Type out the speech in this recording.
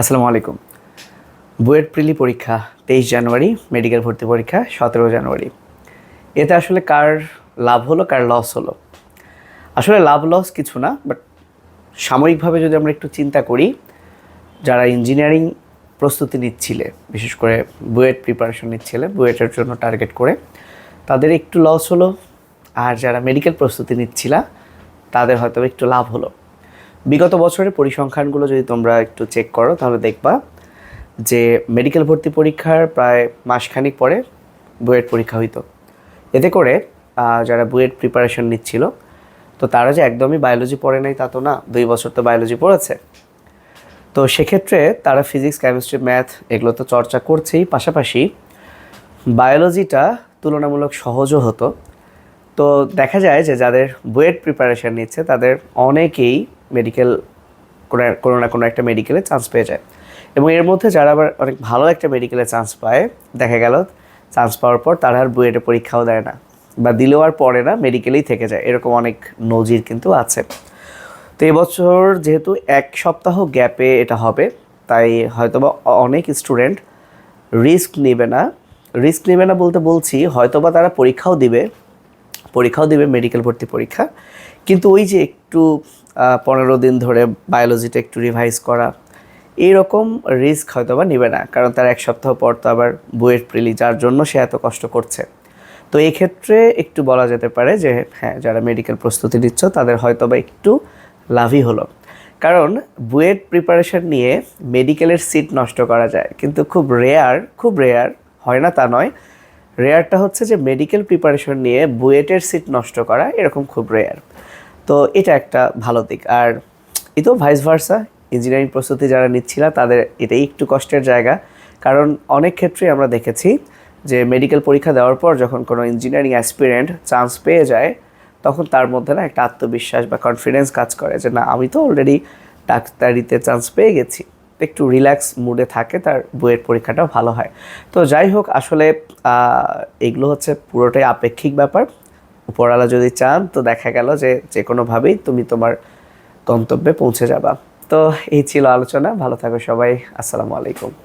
আসসালামু আলাইকুম। বুয়েট প্রিলি পরীক্ষা, তেইশ জানুয়ারি, মেডিকেল ভর্তি পরীক্ষা, সতেরো জানুয়ারি। এতে আসলে কার লাভ হলো, কার লস হলো? আসলে লাভ লস কিছু না বাট সাময়িকভাবে যদি আমরা একটু চিন্তা করি, যারা ইঞ্জিনিয়ারিং প্রস্তুতি নিচ্ছিলে, বিশেষ করে বুয়েট প্রিপারেশন নিচ্ছিলে, বুয়েটের জন্য টার্গেট করে, তাদের একটু লস হলো, আর যারা মেডিকেল প্রস্তুতি নিচ্ছিলা, তাদের হয়তো একটু লাভ হলো। বিগত বছরের পরিসংখ্যানগুলো যদি তোমরা একটু চেক করো, তাহলে দেখবা যে মেডিকেল ভর্তি পরীক্ষার প্রায় মাসখানিক পরে বুয়েট পরীক্ষা হইতো। এতে করে যারা বুয়েট প্রিপারেশন নিচ্ছিল, তো তারা যে একদমই বায়োলজি পড়ে নাই তা তো না, দুই বছর তো বায়োলজি পড়েছে। তো সেক্ষেত্রে তারা ফিজিক্স কেমিস্ট্রি ম্যাথ এগুলো তো চর্চা করছেই, পাশাপাশি বায়োলজিটা তুলনামূলক সহজও হতো। তো দেখা যায় যে যাদের বুয়েট প্রিপারেশন নিচ্ছে, তাদের অনেকেই মেডিকেল কোনো না কোনো একটা মেডিকেলে চান্স পেয়ে যায়। এবং এর মধ্যে যারা আবার অনেক ভালো একটা মেডিকেলে চান্স পায়, দেখা গেল চান্স পাওয়ার পর তারা আর বুয়েটে পরীক্ষাও দেয় না বা দিলেও আর পড়ে না মেডিকেলেই থেকে যায়। এরকম অনেক নজির কিন্তু আছে। তো এবছর যেহেতু এক সপ্তাহ গ্যাপে এটা হবে, তাই হয়তোবা অনেক স্টুডেন্ট রিস্ক নেবে না। রিস্ক নেবে না বলতে বলছি, হয়তোবা তারা পরীক্ষাও দিবে পরীক্ষাও দিবে মেডিকেল ভর্তি পরীক্ষা। কিন্তু ওই যে একটু পনেরো দিন ধরে বায়োলজিটা একটু রিভাইজ করা, এইরকম রিস্ক হয়তো বা নেবে না। কারণ তার এক সপ্তাহ পর তো আবার বুয়েট প্রিলি যার জন্য সে এত কষ্ট করছে। তো এই ক্ষেত্রে একটু বলা যেতে পারে যে হ্যাঁ যারা মেডিকেল প্রস্তুতি নিচ্ছ, তাদের হয়তো বা একটু লাভই হলো। কারণ বুয়েট প্রিপারেশন নিয়ে মেডিকেলের সিট নষ্ট করা যায়। কিন্তু খুব রেয়ার খুব রেয়ার হয় না তা নয় রেয়ারটা হচ্ছে যে মেডিকেল প্রিপারেশন নিয়ে বুয়েটের সিট নষ্ট করা এরকম খুব রেয়ার তো এটা একটা ভালো দিক। আর তো ভাইস ভার্সা ইঞ্জিনিয়ারিং প্রস্তুতি যারা নিচ্ছিল, তাদের এটাই একটু কষ্টের জায়গা। কারণ অনেক ক্ষেত্রে আমরা দেখেছি যে মেডিকেল পরীক্ষা দেওয়ার পর যখন কোনো ইঞ্জিনিয়ারিং অ্যাসপিরেন্ট চান্স পেয়ে যায়, তখন তার মধ্যে না একটা আত্মবিশ্বাস বা কনফিডেন্স কাজ করে যে না, আমি তো অলরেডি ডাক্তারিতে চান্স পেয়ে গেছি। একটু রিল্যাক্স মুডে থাকে, তার বইয়ের পরীক্ষাটাও ভালো হয়। তো যাই হোক, আসলে এগুলো হচ্ছে পুরোটাই আপেক্ষিক ব্যাপার। উপরওয়ালা যদি চান, তো দেখা গেল যে যে কোনোভাবেই তুমি তোমার গন্তব্যে পৌঁছে যাবা। তো এই ছিল আলোচনা, ভালো থাকো সবাই, আসসালামু আলাইকুম।